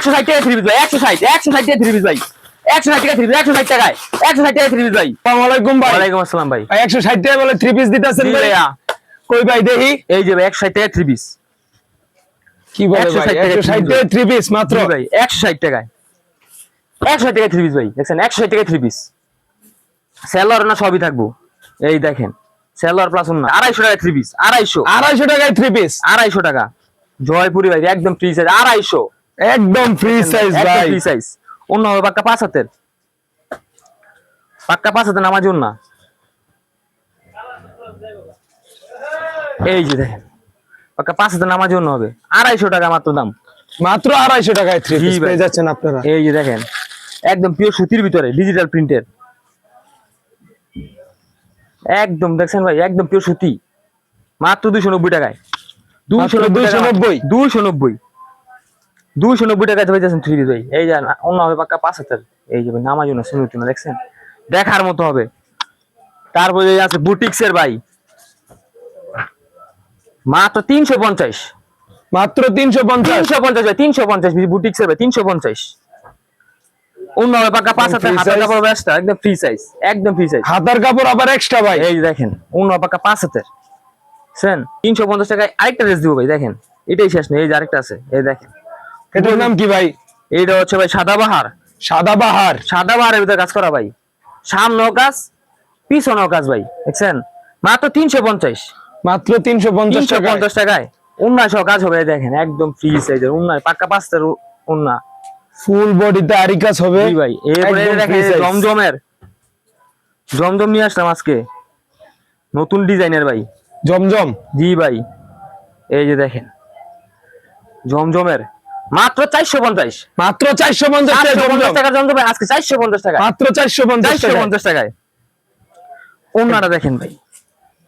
একশো ষাট টাকা থ্রি পিস ভাই একশো ষাট একশো ষাট টাকা থ্রি পিস ভাই একশো ষাট টাকা থ্রি পিস একশো ষাট টাকায় একশো ষাট টাকা থ্রি পিস ভাই আসসালামু ভাই ওয়ালাইকুম আসসালাম ভাই ভাই একশো ষাট টাকা বলে থ্রি পিস দিতেছেন ভাই কই ভাই দেখি এই যে একশো ষাট টাকা থ্রি পিস কি বলে 160 ভাই একশো ষাট টাকা থ্রি পিস মাত্র ভাই একশো ষাট টাকায় একশো ষাট টাকা থ্রি পিস ভাই দেখছেন একশো ষাট টাকা থ্রি পিস স্যালোয়ার না সবই থাকব এই দেখেন স্যালোয়ার প্লাস না আড়াইশো টাকা থ্রি পিস আড়াইশো আড়াইশো টাকায় থ্রি পিস আড়াইশো টাকা জয়পুরি ভাই একদম ফ্রি সাইজ আড়াইশো একদম ফ্রি সাইজ ভাই। ফ্রি সাইজ অন্য হবে পাক্কা পাঁচ হাতের। পাক্কা পাঁচ হাতের নামাজ না এই যে দেখেন পাক্কা পাঁচ হাতের নামাজ অন্য হবে। আড়াইশো টাকা মাত্র দাম। মাত্র আড়াইশো টাকায় থ্রি পিস। পেয়ে যাচ্ছেন আপনারা। এই যে দেখেন একদম পিওর সুতির ভিতরে ডিজিটাল প্রিন্টের একদম দেখছেন ভাই একদম পিওর সুতি। মাত্র দুইশো নব্বই টাকায়। দুইশো নব্বই 290 দুইশো নব্বই। দুইশো নব্বই টাকায় তো পাইতেছেন থ্রি ভাই। এই যে অন্য হবে পাক্কা পাঁচ হাজার। এই যে ভাই নামাজ না শুনুন না দেখছেন? দেখার মতো হবে। তারপরে আছে বুটিক্সের ভাই। মাত্র তিনশো পঞ্চাশ। মাত্র তিনশো পঞ্চাশ। তিনশো পঞ্চাশ ভাই তিনশো পঞ্চাশ বুটিক্সের ভাই তিনশো পঞ্চাশ। অন্য হবে পাক্কা পাঁচ হাজার হাতের কাপড় ব্যস্ত একদম ফ্রি সাইজ একদম ফ্রি সাইজ হাতার কাপড় আবার এক্সট্রা ভাই। এই দেখেন অন্য পাক্কা পাঁচ হাতের সেন তিনশো পঞ্চাশ টাকায় আরেকটা ড্রেস দিব ভাই দেখেন। এটাই শেষ নেই এই যে আরেকটা আছে এই দেখেন। এটার নাম কি ভাই? এইটা হচ্ছে ভাই সাদাবাহার সাদাবাহার সাদাবাহারের ভিতরে কাজ করা ভাই। সামনেও কাজ পিছনেও কাজ ভাই দেখছেন? মাত্র তিনশো পঞ্চাশ। মাত্র তিনশো পঞ্চাশ পঞ্চাশ টাকায়। উন্নয়শ কাজ হবে দেখেন একদম ফ্রি সাইজের উন্নয় পাক্কা পাঁচটার উন্না। ফুল বডিতে আরি কাজ হবে। ভাই এরপরে দেখেন জমজমের। জমজম নিয়ে আসলাম আজকে। নতুন ডিজাইনের ভাই। জমজম? জি ভাই এই যে দেখেন জমজমের। মাত্র চারশো পঞ্চাশ। মাত্র চারশো পঞ্চাশ টাকা টাকা ভাই, আজকে চারশো পঞ্চাশ টাকা মাত্র চারশো পঞ্চাশ চারশো পঞ্চাশ টাকায়। অন্যটা দেখেন ভাই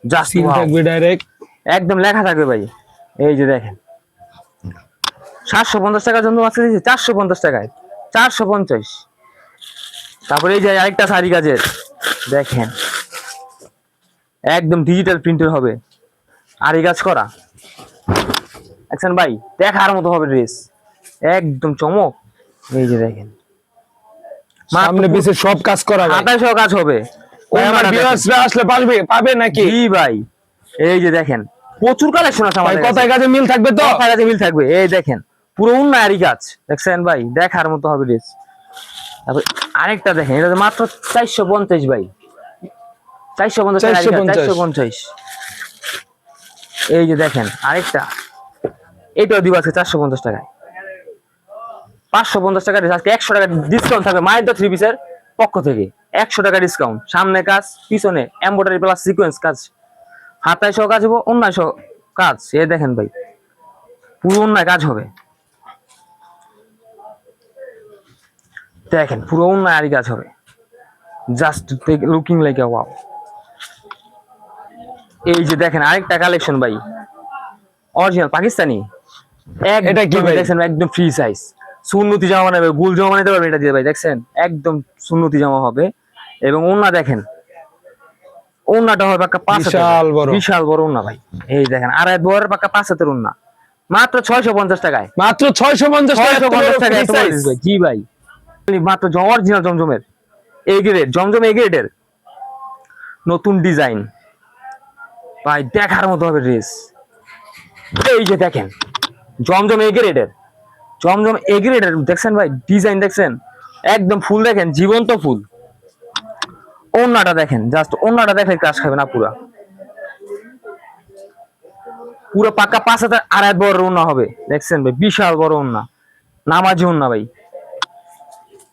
জাস্ট থাকবে ডাইরেক্ট একদম লেখা থাকবে ভাই এই যে দেখেন। সাতশো পঞ্চাশ টাকার জন্য আজকে দিয়েছি চারশো পঞ্চাশ টাকায়। চারশো পঞ্চাশ। তারপরে এই যে আরেকটা শাড়ি কাজের দেখেন। একদম ডিজিটাল প্রিন্টের হবে। আরি কাজ করা। দেখছেন ভাই দেখার মতো হবে ড্রেস একদম চমক। এই যে দেখেন। সামনে পিছে সব কাজ করা আঠাশো কাজ হবে। আমার viewers-রা আসলে পারবে পাবে নাকি? জি ভাই। এই যে দেখেন প্রচুর কালেকশন আছে আমাদের কথায় কাছে। কাজে মিল থাকবে তো? কথায় কাছে মিল থাকবে। এই দেখেন পুরো উন্নয়ারি গাছ দেখছেন ভাই? দেখার মতো হবে ড্রেস তারপর আরেকটা দেখেন এটা মাত্র চারশো পঞ্চাশ ভাই। চারশো পঞ্চাশ 450 চারশো পঞ্চাশ। এই যে দেখেন আরেকটা। এইটাও দিব আজকে চারশো পঞ্চাশ টাকায়। পাঁচশো পঞ্চাশ টাকা আজকে একশো টাকা ডিসকাউন্ট থাকবে মায়ের থ্রি পিসের পক্ষ থেকে। একশো টাকা ডিসকাউন্ট সামনে কাজ পিছনে এম্বয়ডারি প্লাস সিকোয়েন্স কাজ। হাতায় সহ কাজ হব অন্যায় সহ কাজ। এ দেখেন ভাই পুরো অন্যায় কাজ হবে। দেখেন পুরো অন্যায় আরই কাজ হবে। Just looking like a wow এই যে দেখেন আরেকটা কালেকশন ভাই। অরিজিনাল পাকিস্তানি। এটা কি? দেখছেন একদম ফ্রি সাইজ সুন্নতি জামা বানাবে গুল জামা বানাতে পারবে এটা দিয়ে ভাই দেখছেন? একদম সুন্নতি জামা হবে। এবং ওন্না দেখেন ওনাটা হবে পাক্কা পাঁচ বিশাল বড়। বিশাল বড় ওন্না ভাই। এই দেখেন আড়াই বড় পাক্কা পাঁচ হাতের ওন্না মাত্র ছয়শো পঞ্চাশ টাকায়। মাত্র ছয়শো পঞ্চাশ টাকা ছয়শো এত বড় পঞ্চাশ টাকা এত বড় size। দিস ভাই। জি ভাই। মাত্র অরিজিনাল জমজমের। এই গ্রেড জমজম এই গ্রেডের নতুন ডিজাইন ভাই দেখার মতো হবে ড্রেস এই যে দেখেন জমজম এই গ্রেডের জমজম এই গ্রেডের দেখছেন ভাই? ডিজাইন দেখছেন? একদম ফুল দেখেন জীবন্ত ফুল। ওন্নাটা দেখেন জাস্ট ওন্নাটা দেখলে ক্রাশ খাবে না পুরা। পুরো পাক্কা পাঁচ হাজার আড়াই বড় ওন্না হবে। দেখছেন ভাই? বিশাল বড় ওন্না। নামাজি ওন্না ভাই।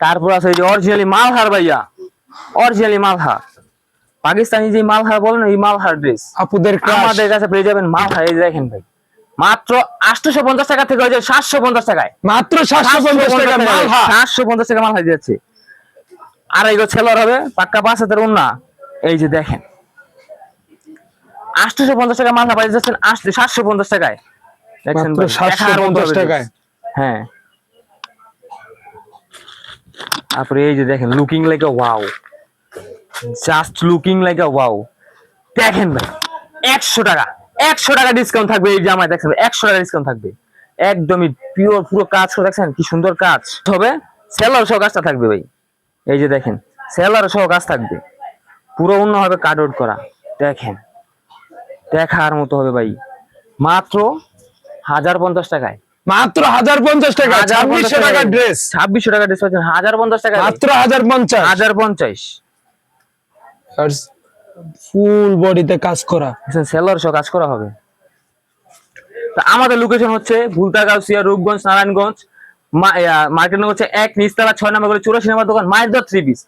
তারপর আছে যে অরিজিনালি মালহার ভাইয়া। অরিজিনালি মালহার পাকিস্তানি যে মালহার বলেন এই মালহার ড্রেস আপুদের। আমাদের কাছে পেয়ে যাবেন মালহার এই দেখেন ভাই। মাত্র আটশো পঞ্চাশ টাকা থেকে হয়ে যায় সাতশো পঞ্চাশ টাকায়। মাত্র সাতশো পঞ্চাশ টাকা সাতশো পঞ্চাশ টাকা মাল হয়ে। যাচ্ছে। আর ছেলার হবে পাক্কা পাঁচ হাজার উন্না এই যে দেখেন। আটশো পঞ্চাশ টাকা মাল যাচ্ছেন সাতশো পঞ্চাশ টাকায়। দেখছেন মাত্র ভাই, দেখার মতো 750 হবে টাকায়। হ্যাঁ। তারপরে এই যে দেখেন looking like a wow just looking like a wow দেখেন ভাই একশো টাকা। একশো টাকা ডিসকাউন্ট থাকবে এই জামায় দেখছেন? একশো টাকা ডিসকাউন্ট থাকবে। একদমই পিওর পুরো কাজ করে দেখছেন? কি সুন্দর কাজ। হবে সেলার সহ কাজটা থাকবে ভাই। এই যে দেখেন সেলার সহ কাজ থাকবে। পুরো অন্যভাবে কাট আউট করা। দেখেন দেখার মতো হবে ভাই। মাত্র হাজার পঞ্চাশ টাকায়। মাত্র হাজার পঞ্চাশ টাকা ছাব্বিশশো টাকার ড্রেস ছাব্বিশশো টাকা ড্রেস পাচ্ছেন হাজার পঞ্চাশ টাকা মাত্র হাজার পঞ্চাশ হাজার পঞ্চাশ ফুল বডিতে কাজ করা। সেলার সহ কাজ করা হবে। আমাদের লোকেশন হচ্ছে ভুলতাগাউসিয়া, রূপগঞ্জ, নারায়ণগঞ্জ মার্কেট হচ্ছে এক নিস্তালা ছয় নম্বর করে চুরাশি নম্বর দোকান মায়ের দর থ্রি পিস